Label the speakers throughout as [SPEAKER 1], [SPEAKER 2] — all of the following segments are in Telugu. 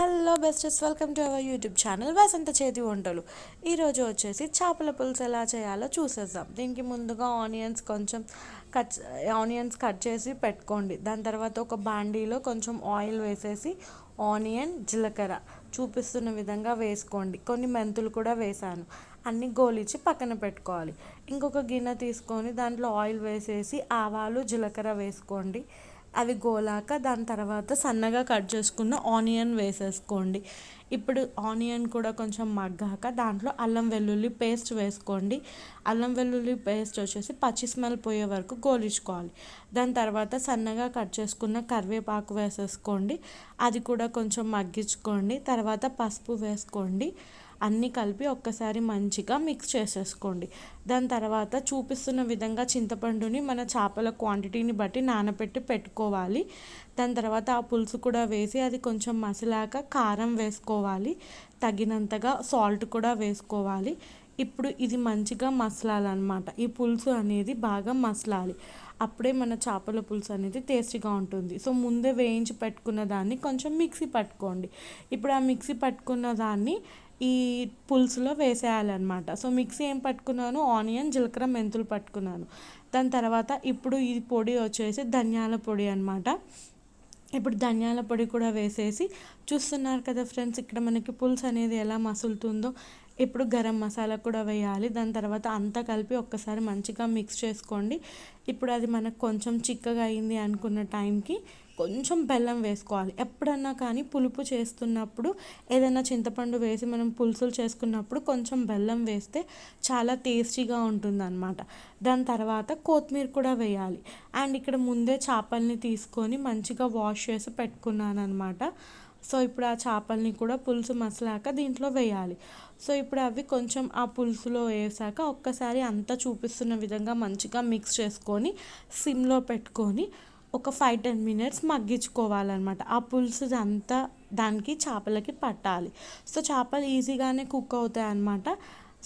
[SPEAKER 1] Hello besties welcome to our YouTube channel Vasantha చేతి వంటలు ఈరోజు వచ్చేసి చేపల పులుసు ఎలా చేయాలో చూసేద్దాం. దీనికి ముందుగా ఆనియన్స్ కొంచెం కట్ ఆనియన్స్ కట్ చేసి పెట్టుకోండి. దాని తర్వాత ఒక బాండీలో కొంచెం ఆయిల్ వేసేసి ఆనియన్ జీలకర్ర చూపిస్తున్న విధంగా వేసుకోండి. కొన్ని మెంతులు కూడా వేసాను. అన్ని గోలిచి పక్కన పెట్టుకోవాలి. ఇంకొక గిన్నె తీసుకొని దాంట్లో ఆయిల్ వేసేసి ఆవాలు జీలకర్ర వేసుకోండి. అవి గోలాక దాని తర్వాత సన్నగా కట్ చేసుకున్న ఆనియన్ వేసేసుకోండి. ఇప్పుడు ఆనియన్ కూడా కొంచెం మగ్గాక దాంట్లో అల్లం వెల్లుల్లి పేస్ట్ వేసుకోండి. అల్లం వెల్లుల్లి పేస్ట్ వచ్చేసి పచ్చి స్మెల్ పోయే వరకు గోలించుకోవాలి. దాని తర్వాత సన్నగా కట్ చేసుకున్న కరివేపాకు వేసేసుకోండి. అది కూడా కొంచెం మగ్గించుకోండి. తర్వాత పసుపు వేసుకోండి. అన్నీ కలిపి ఒక్కసారి మంచిగా మిక్స్ చేసేసుకోండి. దాని తర్వాత చూపిస్తున్న విధంగా చింతపండుని మన చేపల క్వాంటిటీని బట్టి నానబెట్టి పెట్టుకోవాలి. దాని తర్వాత ఆ పులుసు కూడా వేసి అది కొంచెం మసిలాక కారం వేసుకోవాలి. తగినంతగా సాల్ట్ కూడా వేసుకోవాలి. ఇప్పుడు ఇది మంచిగా మసలాలన్నమాట. ఈ పులుసు అనేది బాగా మసలాలి. అప్పుడే మన చేపల పులుసు అనేది టేస్టీగా ఉంటుంది. సో ముందే వేయించి పెట్టుకున్న దాన్ని కొంచెం మిక్సీ పట్టుకోండి. ఇప్పుడు ఆ మిక్సీ పట్టుకున్న దాన్ని ఈ పులుసులో వేసేయాలన్నమాట. సో మిక్సీ ఏం పట్టుకున్నాను? ఆనియన్ జీలకర్ర మెంతులు పట్టుకున్నాను. దాని తర్వాత ఇప్పుడు ఈ పొడి వచ్చేసి ధనియాల పొడి అనమాట ఇప్పుడు ధనియాల పొడి కూడా వేసేసి చూస్తున్నారు కదా ఫ్రెండ్స్ ఇక్కడ మనకి పులుసు అనేది ఎలా మసులుతుందో. ఇప్పుడు గరం మసాలా కూడా వేయాలి. దాని తర్వాత అంతా కలిపి ఒక్కసారి మంచిగా మిక్స్ చేసుకోండి. ఇప్పుడు అది మనకు కొంచెం చిక్కగా అయింది అనుకున్న టైంకి కొంచెం బెల్లం వేసుకోవాలి. ఎప్పుడన్నా కానీ పులుపు చేస్తున్నప్పుడు ఏదైనా చింతపండు వేసి మనం పులుసులు చేసుకున్నప్పుడు కొంచెం బెల్లం వేస్తే చాలా టేస్టీగా ఉంటుంది అనమాట దాని తర్వాత కొత్తిమీర కూడా వేయాలి. అండ్ ఇక్కడ ముందే చేపల్ని తీసుకొని మంచిగా వాష్ చేసి పెట్టుకున్నాను అనమాట సో ఇప్పుడు ఆ చేపల్ని కూడా పులుసు మసలాక దీంట్లో వేయాలి. సో ఇప్పుడు అవి కొంచెం ఆ పులుసులో వేసాక ఒక్కసారి అంతా చూపిస్తున్న విధంగా మంచిగా మిక్స్ చేసుకొని సిమ్లో పెట్టుకొని ఒక ఫైవ్ టెన్ మినిట్స్ మగ్గించుకోవాలన్నమాట. ఆ పులుసు అంతా దానికి చేపలకి పట్టాలి. సో చేపలు ఈజీగానే కుక్ అవుతాయి అన్నమాట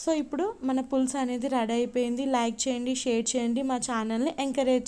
[SPEAKER 1] సో ఇప్పుడు మన పులుసు అనేది రెడీ అయిపోయింది. లైక్ చేయండి షేర్ చేయండి. మా ఛానల్ని ఎంకరేజ్